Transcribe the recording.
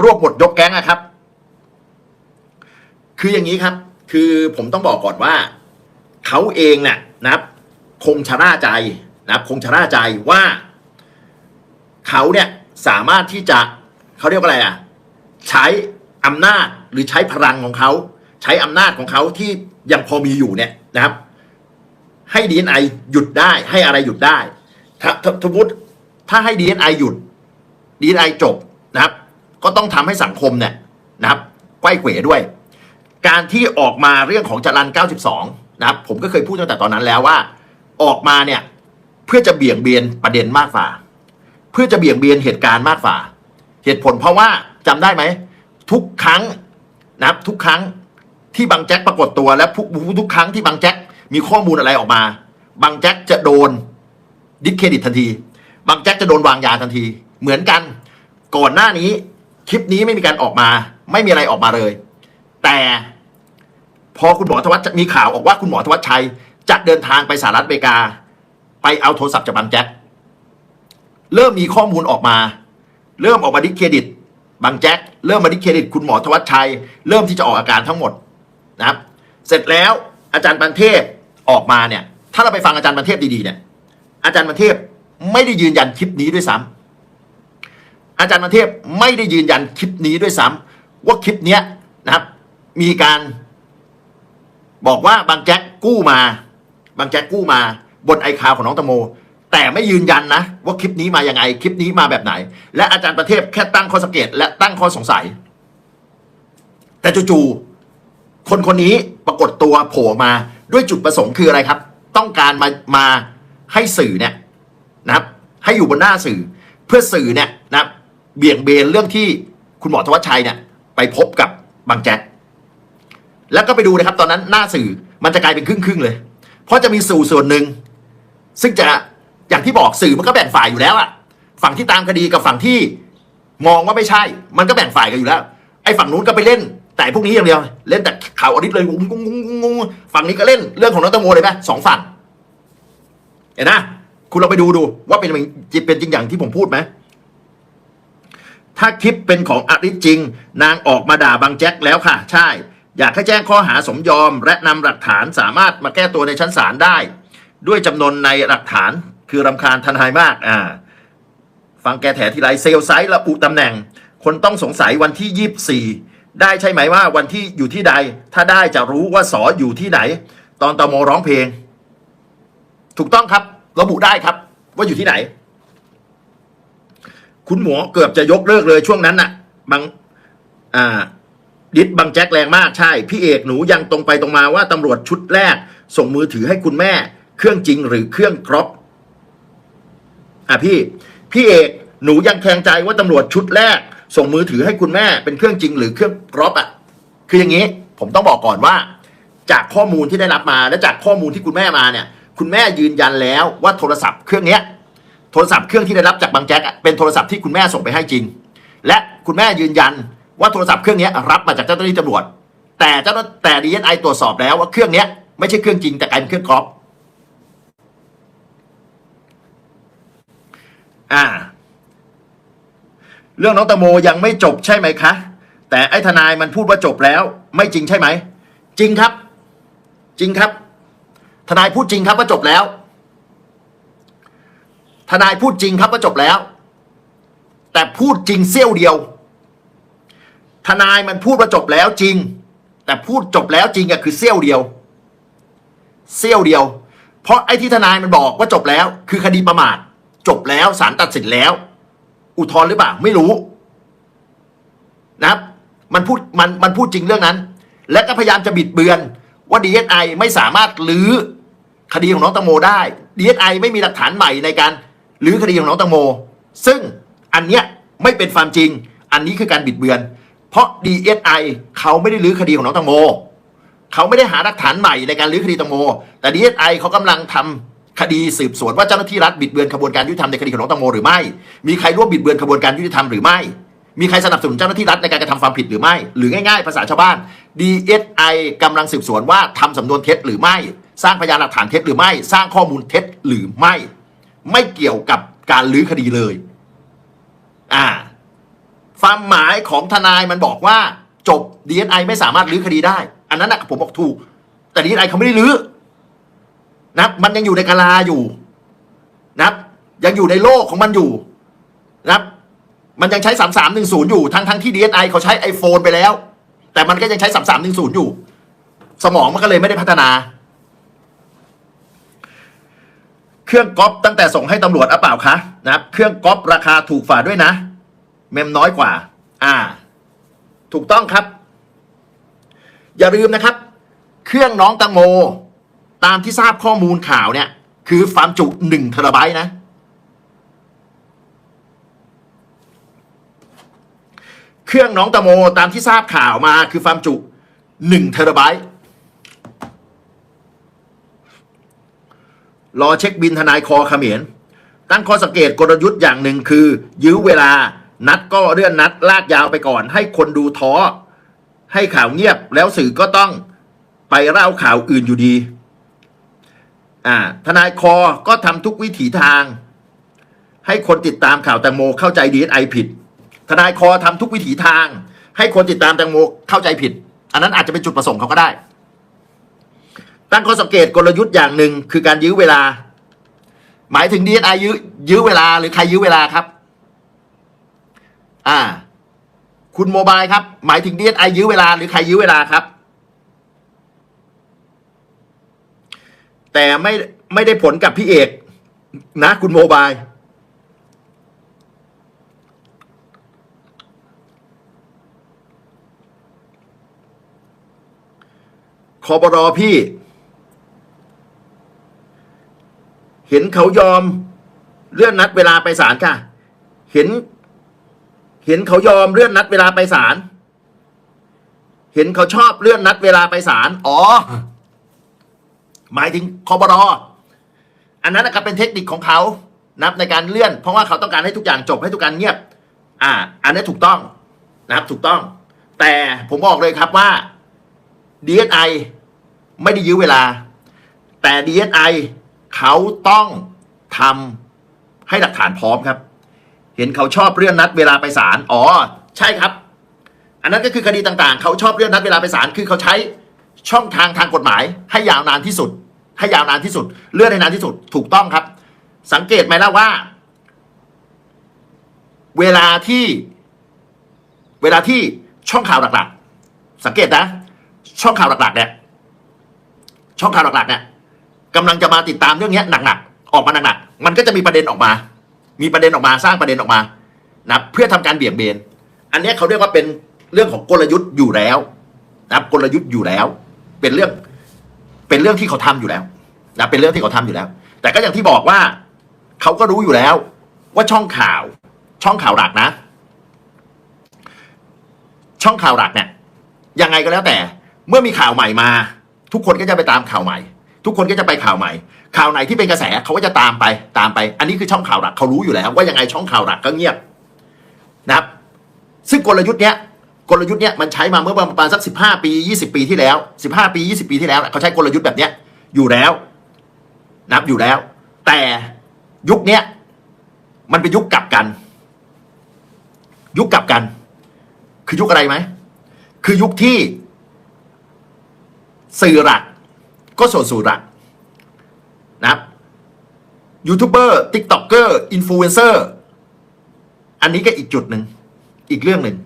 รวบหมดยกแก๊งนะครับ คืออย่างนี้ครับ คือผมต้องบอกก่อนว่า เขาเองเนี่ยนะครับ คงชะล่าใจนะครับ คงชะล่าใจว่า เขาเนี่ยสามารถที่จะเขาเรียกว่าอะไรอะใช้อำนาจหรือใช้พลังของเขา ใช้อำนาจของเขาที่ยังพอมีอยู่เนี่ยนะครับ ให้ดีเอ็นไอหยุดได้ ให้อะไรหยุดได้ถ้าสมมติถ้าให้ดีเอ็นไอหยุดดีเอ็นไอจบนะครับ ก็ต้องทำให้สังคมเนี่ยนะครับไขว้เขวด้วย การที่ออกมาเรื่องของจรัน 92 นะครับ ผมก็เคยพูดตั้งแต่ตอนนั้นแล้วว่า ออกมาเนี่ยเพื่อจะเบี่ยงเบนประเด็นมากฝ่า เพื่อจะเบี่ยงเบนเหตุการณ์มากฝ่า เหตุผลเพราะว่าจำได้ไหม ทุกครั้งนะครับทุกครั้งที่บางแจ็คปรากฏตัวและทุกทุกครั้งที่บางแจ็คมีข้อมูลอะไรออกมา บางแจ็คจะโดนดิสเครดิตทันที บางแจ็คจะโดนวางยาทันที เหมือนกัน ก่อนหน้านี้ คลิปนี้ไม่มีการออกมา ไม่มีอะไรออกมาเลย แต่พอคุณหมอธวัชมีข่าวออกว่าคุณหมอธวัชชัย จะเดินทางไปสหรัฐอเมริกา ไปเอาโทรศัพท์จากบางแจ็คเริ่มมีข้อมูลออกมา เริ่มออกมาดิเครดิตบางแจ็คเริ่มมาดิเครดิต คุณหมอธวัชชัย เริ่มที่จะออกอาการทั้งหมดนะครับ เสร็จแล้วอาจารย์บันเทพออกมาเนี่ย ถ้าเราไปฟังอาจารย์บันเทพดีๆเนี่ยอาจารย์บันเทพไม่ได้ยืนยันคลิปนี้ด้วยซ้ำ อาจารย์บันเทพไม่ได้ยืนยันคลิปนี้ด้วยซ้ำว่าคลิปเนี้ยนะครับ มีการบอกว่าบางแจ็คกู้มา บางแจ็คกู้มา บนไอคาวของน้องตโม แต่ไม่ยืนยันนะ ว่าคลิปนี้มาอย่างไง คลิปนี้มาแบบไหน และอาจารย์ประเทศแค่ตั้งข้อสังเกตและตั้งข้อสงสัย แต่จู่ๆคนคนนี้ปรากฏตัวโผล่มาด้วยจุดประสงค์คืออะไรครับ ต้องการมามาให้สื่อเนี่ยนะครับ ให้อยู่บนหน้าสื่อเพื่อสื่อเนี่ยนะครับ เบี่ยงเบนเรื่องที่คุณหมอธวัชชัยเนี่ยไปพบกับบางแจ็คแล้วก็ไปดูนะครับ ตอนนั้นหน้าสื่อมันจะกลายเป็นครึ่งๆเลย เพราะจะมีสื่อส่วนหนึ่งซึ่งจะอย่างที่บอกสื่อมันก็แบ่งฝ่ายอยู่แล้วอะฝั่งที่ตามคดีกับฝั่งที่มองว่าไม่ใช่ มันก็แบ่งฝ่ายกันอยู่แล้ว ไอ้ฝั่งนู้นก็ไปเล่น แต่พวกนี้อย่างเดียว เล่นแต่ข่าวอดิตเลยงงงงงฝั่งนี้ก็เล่นเรื่องของน้องแตงโมเลยไหมสองฝั่ง เห็นนะ คุณเราไปดูดูว่าเป็นจิตเป็นจริงอย่างที่ผมพูดไหม ถ้าคลิปเป็นของอริจริง นางออกมาด่าบางแจ็คแล้วค่ะ ใช่ อยากให้แจ้งข้อหาสมยอม และนำหลักฐานสามารถมาแก้ตัวในชั้นศาลได้ ด้วยจำนวนในหลักฐานคือรำคาญทันายมากอ่าฟังแกแถทีไรเซลไซต์ระบุตำแหน่ง คนต้องสงสัยวันที่ยี่สี่ได้ใช่ไหมว่าวันที่อยู่ที่ใด ถ้าได้จะรู้ว่าสออยู่ที่ไหน ตอนตโมร้องเพลง ถูกต้องครับ ระบุได้ครับ ว่าอยู่ที่ไหน คุณหมอเกือบจะยกเลิกเลยช่วงนั้นน่ะบางอ่าดิดบางแจ็คแรงมากใช่ พี่เอกหนูยังตรงไปตรงมาว่าตำรวจชุดแรก ส่งมือถือให้คุณแม่ เครื่องจริงหรือเครื่องครอปอะพี่ พี่เอกหนูยังแทงใจว่าตำรวจชุดแรก ส่งมือถือให้คุณแม่ เป็นเครื่องจริงหรือเครื่องครอปอะ คืออย่างนี้ ผมต้องบอกก่อนว่า จากข้อมูลที่ได้รับมาและจากข้อมูลที่คุณแม่มาเนี่ย คุณแม่ยืนยันแล้วว่าโทรศัพท์เครื่องเนี้ย ทรศัพท์เครื่องที่ได้รับจากบางแจ็คเป็นโทรศัพท์ที่คุณแม่ส่งไปให้จริง และคุณแม่ยืนยันว่าโทรศัพท์เครื่องนี้รับมาจากเจ้าหน้าที่ตำรวจ แต่เจ้าแต่ดีเอสไอตรวจสอบแล้วว่าเครื่องนี้ไม่ใช่เครื่องจริงแต่กลายเป็นเครื่องกรอบอ่า เรื่องน้องตะโมยังไม่จบใช่ไหมคะ แต่ไอ้ทนายมันพูดว่าจบแล้ว ไม่จริงใช่ไหม จริงครับ จริงครับ ทนายพูดจริงครับว่าจบแล้ว ทนายพูดจริงครับว่าจบแล้ว แต่พูดจริงเสี้ยวเดียว ทนายมันพูดว่าจบแล้วจริง แต่พูดจบแล้วจริงอะคือเสี้ยวเดียว เสี้ยวเดียว เพราะไอ้ที่ทนายมันบอกว่าจบแล้ว คือคดีประมาทจบแล้วศาลตัดสินแล้ว อุทธรณ์หรือเปล่าไม่รู้นะครับมันพูดมันมันพูดจริงเรื่องนั้น และก็พยายามจะบิดเบือนว่าดีเอสไอไม่สามารถลื้อคดีของน้องตังโมได้ดีเอสไอไม่มีหลักฐานใหม่ในการ ลื้อคดีของน้องตังโม ซึ่งอันเนี้ยไม่เป็นความจริง อันนี้คือการบิดเบือน เพราะ DSI เขาไม่ได้ลื้อคดีของน้องตังโม เขาไม่ได้หาหลักฐานใหม่ในการลื้อคดีตังโม แต่ DSI เขากำลังทำคดีสืบสวนว่าเจ้าหน้าที่รัฐบิดเบือนขบวนการยุติธรรมในคดีของน้องตังโมหรือไม่ มีใครร่วมบิดเบือนขบวนการยุติธรรมหรือไม่ มีใครสนับสนุนเจ้าหน้าที่รัฐในการกระทำความผิดหรือไม่ หรือง่ายๆ ภาษาชาวบ้าน DSI กำลังสืบสวนว่าทำสำนวนเท็จหรือไม่ สร้างพยานหลักฐานเท็จหรือไม่ สร้างข้อมูลเท็จหรือไม่ ไม่เกี่ยวกับการลื้อคดีเลย อ่า ความหมายของทนายมันบอกว่า จบ DSI ไม่สามารถลื้อคดีได้ อันนั้นนะผมบอกถูก แต่ DSI เขาไม่ได้ลื้อนะมันยังอยู่ในกาลาอยู่นะยังอยู่ในโลกของมันอยู่นะมันยังใช้3310อยู่ทั้งทั้งที่ DSI เขาใช้ iPhone ไปแล้ว แต่มันก็ยังใช้3310อยู่ สมองมันก็เลยไม่ได้พัฒนา เครื่องก๊อปตั้งแต่ส่งให้ตำรวจอะเปล่าคะนะครับ เครื่องก๊อปราคาถูกฝ่าด้วยนะ เมมน้อยกว่า อ่า ถูกต้องครับ อย่าลืมนะครับ เครื่องน้องตังโม ตามที่ทราบข้อมูลข่าวเนี่ย คือความจุหนึ่งเทราไบต์นะ เครื่องน้องตะโมตามที่ทราบข่าวมาคือความจุหนึ่งเทราไบต์ รอเช็คบินทนายคอเขมรตั้งข้อสังเกตกลยุทธ์อย่างหนึ่งคือ ยื้อเวลานัดก็เลื่อนนัดลากยาวไปก่อน ให้คนดูท้อ ให้ข่าวเงียบแล้วสื่อก็ต้องไปเล่าข่าวอื่นอยู่ดีอ่าทนายคอก็ทำทุกวิถีทาง ให้คนติดตามข่าวแตงโมเข้าใจดีเอสไอผิด ทนายคอทำทุกวิถีทาง ให้คนติดตามแตงโมเข้าใจผิด อันนั้นอาจจะเป็นจุดประสงค์เขาก็ได้ ตั้งข้อสังเกตกลยุทธ์อย่างหนึ่งคือการยื้อเวลา หมายถึงดีเอสไอยื้อยื้อเวลาหรือใครยื้อเวลาครับ อ่า คุณโมบายครับ หมายถึงดีเอสไอยื้อเวลาหรือใครยื้อเวลาครับ แต่ไม่ไม่ได้ผลกับพี่เอกนะ คุณโมบายคอบรอพี่ เห็นเขายอมเลื่อนนัดเวลาไปศาลค่ะ เห็น เห็นเขายอมเลื่อนนัดเวลาไปศาล เห็นเขาชอบเลื่อนนัดเวลาไปศาล อ๋อ หมายถึงคอบรออันนั้นก็เป็นเทคนิคของเขานับในการเลื่อน เพราะว่าเขาต้องการให้ทุกอย่างจบให้ทุกการเงียบ อ่า อันนี้ถูกต้องนะครับ ถูกต้อง แต่ผมบอกเลยครับว่า DSI ไม่ได้ยื้อเวลา แต่ DSI เขาต้องทำให้หลักฐานพร้อมครับ เห็นเขาชอบเลื่อนนัดเวลาไปศาลอ๋อ ใช่ครับ อันนั้นก็คือคดีต่างๆ เขาชอบเลื่อนนัดเวลาไปศาลคือเขาใช้ช่องทางทางกฎหมาย ให้ยาวนานที่สุด ให้ยาวนานที่สุด เลื่อนให้นานที่สุดถูกต้องครับ สังเกตไหมล่ะว่า เวลาที่ เวลาที่ช่องข่าวหลักๆ สังเกตนะ ช่องข่าวหลักๆเนี่ยช่องข่าวหลักๆเนี่ย กำลังจะมาติดตามเรื่องนี้หนักๆออกมาหนักๆมันก็จะมีประเด็นออกมา มีประเด็นออกมาสร้างประเด็นออกมานะเพื่อทำการเบี่ยงเบน อันนี้เขาเรียกว่าเป็นเรื่องของกลยุทธ์อยู่แล้วนะกลยุทธ์อยู่แล้ว เป็นเรื่องเป็นเรื่องที่เขาทำอยู่แล้วนะเป็นเรื่องที่เขาทำอยู่แล้ว แต่ก็อย่างที่บอกว่าเขาก็รู้อยู่แล้ว ว่าช่องข่าวช่องข่าวหลักนะ ช่องข่าวหลักเนี่ยยังไงก็แล้วแต่ เมื่อมีข่าวใหม่มา ทุกคนก็จะไปตามข่าวใหม่ ทุกคนก็จะไปข่าวใหม่ ข่าวไหนที่เป็นกระแสเขาก็จะตามไปตามไป อันนี้คือช่องข่าวหลักเขารู้อยู่แล้ว ว่ายังไงช่องข่าวหลักก็เงียบนะครับ ซึ่งกลยุทธ์เนี้ยกลยุทธ์เนี้ยมันใช้มาเมื่อประมาณสักสิบห้าปียี่สิบปีที่แล้วสิบห้าปียี่สิบปีที่แล้วเขาใช้กลยุทธ์แบบเนี้ยอยู่แล้วนับอยู่แล้ว แต่ยุคเนี้ยมันเป็นยุคกลับกัน ยุคกลับกัน คือยุคอะไรไหมคือยุคที่สื่อหลัก ก็ส่วนสู่หลักนะครับยูทูบเบอร์ติ๊กต็อกเกอร์อินฟลูเอนเซอร์อันนี้ก็อีกจุดหนึ่งอีกเรื่องหนึ่ง